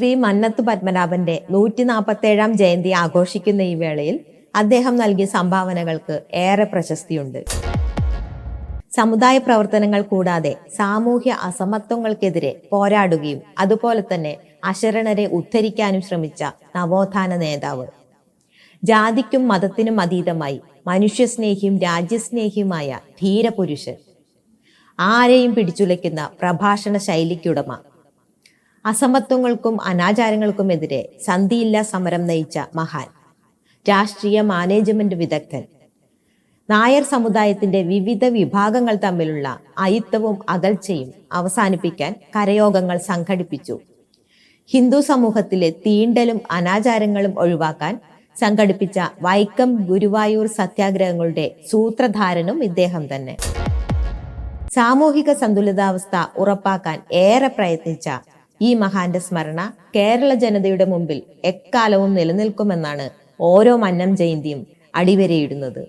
ശ്രീ മന്നത്ത് പത്മനാഭന്റെ നൂറ്റി നാൽപ്പത്തേഴാം ജയന്തി ആഘോഷിക്കുന്ന ഈ വേളയിൽ അദ്ദേഹം നൽകിയ സംഭാവനകൾക്ക് ഏറെ പ്രശസ്തിയുണ്ട്. സമുദായ പ്രവർത്തനങ്ങൾ കൂടാതെ സാമൂഹ്യ അസമത്വങ്ങൾക്കെതിരെ പോരാടുകയും അതുപോലെ തന്നെ അശരണരെ ഉദ്ധരിക്കാനും ശ്രമിച്ച നവോത്ഥാന നേതാവ്. ജാതിക്കും മതത്തിനും അതീതമായി മനുഷ്യസ്നേഹിയും രാജ്യസ്നേഹിയുമായ ധീരപുരുഷൻ. ആരെയും പിടിച്ചുലയ്ക്കുന്ന പ്രഭാഷണ ശൈലിക്കുടമ അസമത്വങ്ങൾക്കും അനാചാരങ്ങൾക്കുമെതിരെ സന്ധിയില്ല സമരം നയിച്ച മഹാൻ. രാഷ്ട്രീയ മാനേജ്മെന്റ് വിദഗ്ധൻ. നായർ സമുദായത്തിന്റെ വിവിധ വിഭാഗങ്ങൾ തമ്മിലുള്ള അയിത്തവും അകൽച്ചയും അവസാനിപ്പിക്കാൻ കരയോഗങ്ങൾ സംഘടിപ്പിച്ചു. ഹിന്ദു സമൂഹത്തിലെ തീണ്ടലും അനാചാരങ്ങളും ഒഴിവാക്കാൻ സംഘടിപ്പിച്ച വൈക്കം ഗുരുവായൂർ സത്യാഗ്രഹങ്ങളുടെ സൂത്രധാരനും ഇദ്ദേഹം തന്നെ. സാമൂഹിക സന്തുലിതാവസ്ഥ ഉറപ്പാക്കാൻ ഏറെ പ്രയത്നിച്ച ഈ മഹാന്റെ സ്മരണ കേരള ജനതയുടെ മുമ്പിൽ എക്കാലവും നിലനിൽക്കുമെന്നാണ് ഓരോ മന്നം ജയന്തിയും അടിവരയിടുന്നത്.